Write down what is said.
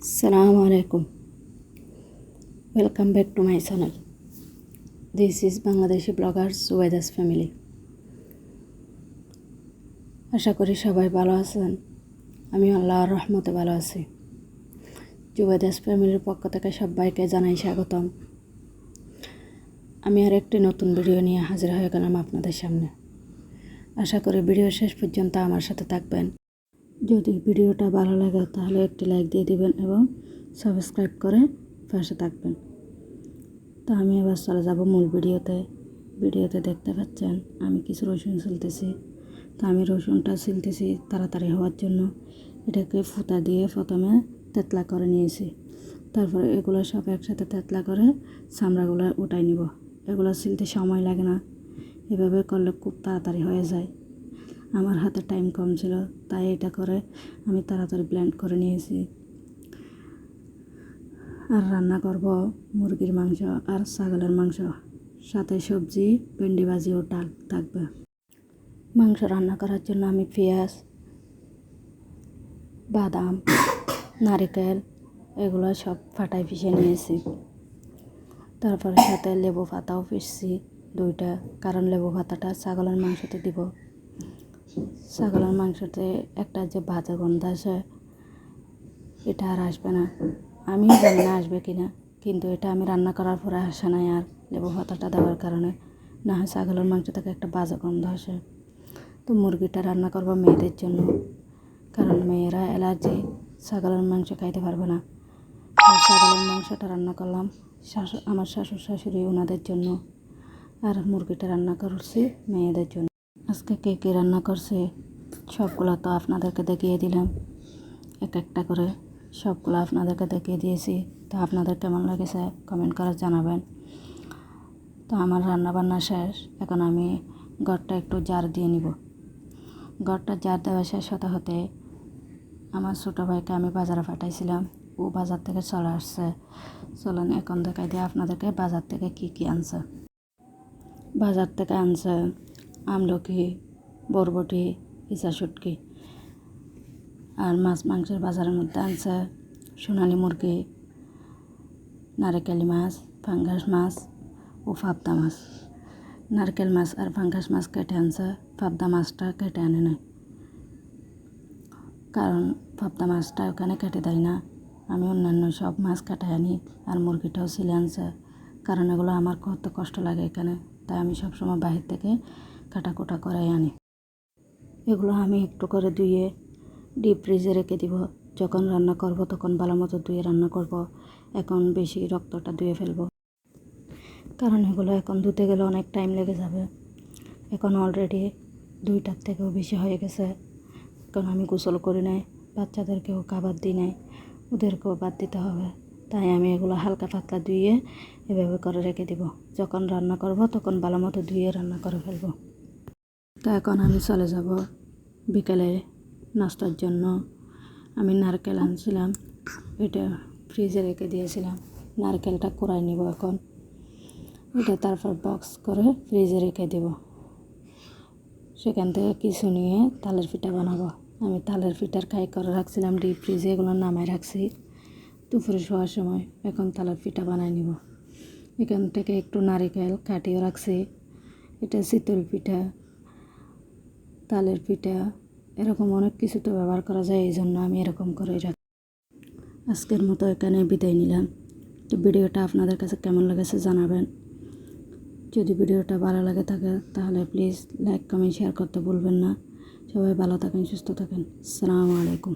Assalamu alaikum. Welcome back to my channel. This is Bangladeshi blogger Suwaida's family. আশা করি সবাই ভালো আছেন আমি আল্লাহর রহমতে ভালো আছি জুবেদাস ফ্যামিলির পক্ষ থেকে সবাইকে জানাই স্বাগতম আমি আর একটি নতুন ভিডিও নিয়ে হাজির হয়ে গেলাম আপনাদের সামনে আশা করি ভিডিও শেষ পর্যন্ত আমার সাথে থাকবেন যদি ভিডিওটা ভালো লাগে তাহলে একটি লাইক দিয়ে দিবেন এবং সাবস্ক্রাইব করে পাশে থাকবেন। তো আমি এবার চলে যাব মূল ভিডিওতে। ভিডিওতে দেখতে পাচ্ছেন, আমি কিছু রসুন ছিলতেছি তো আমি রসুনটা ছিলতেছি তাড়াতাড়ি হওয়ার জন্য। এটাকে ফুতা দিয়ে প্রথমে তেতলা করে নিয়েছি। তারপরে এগুলো সব একসাথে তেতলা করে চামড়াগুলো উঠাই নিব। এগুলো ছিলতে সময় লাগে না। এভাবে করলে খুব তাড়াতাড়ি হয়ে যায়। আমার হাতে টাইম কম ছিল, তাই এটা করে আমি তাড়াতাড়ি ব্ল্যান্ড করে নিয়েছি। আর রান্না করব মুরগির মাংস আর ছাগলের মাংস, সাথে সবজি, ভেন্ডি ভাজি ও ডাল থাকবে। মাংস রান্না করার জন্য আমি পেঁয়াজ, বাদাম, নারিকেল এগুলো সব ফাটাই পিষে নিয়েছি। তারপরে সাথে লেবু পাতাও পিসছি দুইটা, কারণ লেবু পাতাটা ছাগলের মাংসতে দিব। ছাগলের মাংসতে একটা যে ভাজা গন্ধ আসে, এটা আর আসবে না। আমি জানি না আসবে কি না কিন্তু এটা আমি রান্না করার পরে আসে নাই আর লেবু পাতাটা দেওয়ার কারণে। না হয় ছাগলের মাংস থেকে একটা বাজা গন্ধ আসে। তো মুরগিটা রান্না করব মেয়েদের জন্য, কারণ মেয়েরা অ্যালার্জি, ছাগলের মাংস খাইতে পারবে না। ছাগলের মাংসটা রান্না করলাম শাশু, আমার শাশুড় শাশুড়ি ওনাদের জন্য, আর মুরগিটা রান্না করছি মেয়েদের জন্য। আজকে কে কে রান্না করছে, সবগুলো তো আপনাদেরকে দেখিয়ে দিলাম। এক একটা করে সবগুলো আপনাদেরকে দেখিয়ে দিয়েছি। তো আপনাদের কেমন লেগেছে কমেন্ট করে জানাবেন। তো আমার রান্না বান্না শেষ। এখন আমি ঘরটা একটু জার দিয়ে নিব। ঘরটা জার দেওয়া শেষ হতে হতে আমার ছোটো ভাইকে আমি বাজারে পাঠাইছিলাম। ও বাজার থেকে চলে আসছে। চলেন এখন দেখাই দিয়ে আপনাদেরকে বাজার থেকে কি কি আনছে। বাজার থেকে আনছে আমলকি, বরবটি, ইচা শুটকি আর মাছ মাংসের বাজারের মধ্যে আনছে সোনালি মুরগি, নারকেলি মাছ, ফাঙ্গাস মাছ ও ফাবদা মাছ। নারকেল মাছ আর ফাঙ্গাস মাছ কেটে আনছে, ফাবদা মাছটা কেটে আনে নাই। কারণ ফাবদা মাছটা ওখানে কেটে দেয় না। আমি অন্যান্য সব মাছ কাটাই আনি আর মুরগিটাও ছিলে আনছে। কারণ এগুলো আমার কত কষ্ট লাগে এখানে। তাই আমি সবসময় বাহির থেকে কাটাকুটা করাই আনি। এগুলো আমি একটু করে ধুয়ে ডিপ ফ্রিজে রেখে দিব। যখন রান্না করব, তখন ভালো মতো ধুয়ে রান্না করব। এখন বেশি রক্তটা ধুয়ে ফেলব। কারণ এগুলো এখন ধুতে গেলে অনেক টাইম লেগে যাবে। এখন অলরেডি দুইটার থেকেও বেশি হয়ে গেছে। এখন আমি গোসল করি নাই, বাচ্চাদেরকেও খাবার দিই নাই, ওদেরকেও বাদ দিতে হবে। তাই আমি এগুলো হালকা পাতলা ধুয়ে এভাবে করে রেখে দিব। যখন রান্না করব, তখন ভালো মতো ধুয়ে রান্না করে ফেলব। তো এখন আমি চলে যাব বিকেলে নাস্তার জন্য। আমি নারকেল আনছিলাম, এটা ফ্রিজে রেখে দিয়েছিলাম। নারকেলটা কুড়াই নিব এখন। এটা তারপর বক্স করে ফ্রিজে রেখে দেব। সেখান থেকে কিছু নিয়ে তালের পিঠা বানাবো। আমি তালের পিঠার খাই করে রাখছিলাম ডিপ ফ্রিজে এগুলো নামাই রাখছি। দুপুরে শোয়ার সময় এখন তালের পিঠা বানাই নিব। এখান থেকে একটু নারিকেল কাটিয়ে রাখছি। এটা শীতল পিঠা। তালের পিঠা, এরকম অনেক কিছু তো ব্যবহার করা যায় এই জন্য আমি এরকম করে রাখি আজকের মতো এখানে বিদায় নিলাম। তো ভিডিওটা আপনাদের কাছে কেমন লেগেছে জানাবেন। যদি ভিডিওটা ভালো লাগে থাকে, তাহলে প্লিজ লাইক কমেন্ট শেয়ার করতে ভুলবেন না। সবাই ভালো থাকেন, সুস্থ থাকেন। আসসালামু আলাইকুম।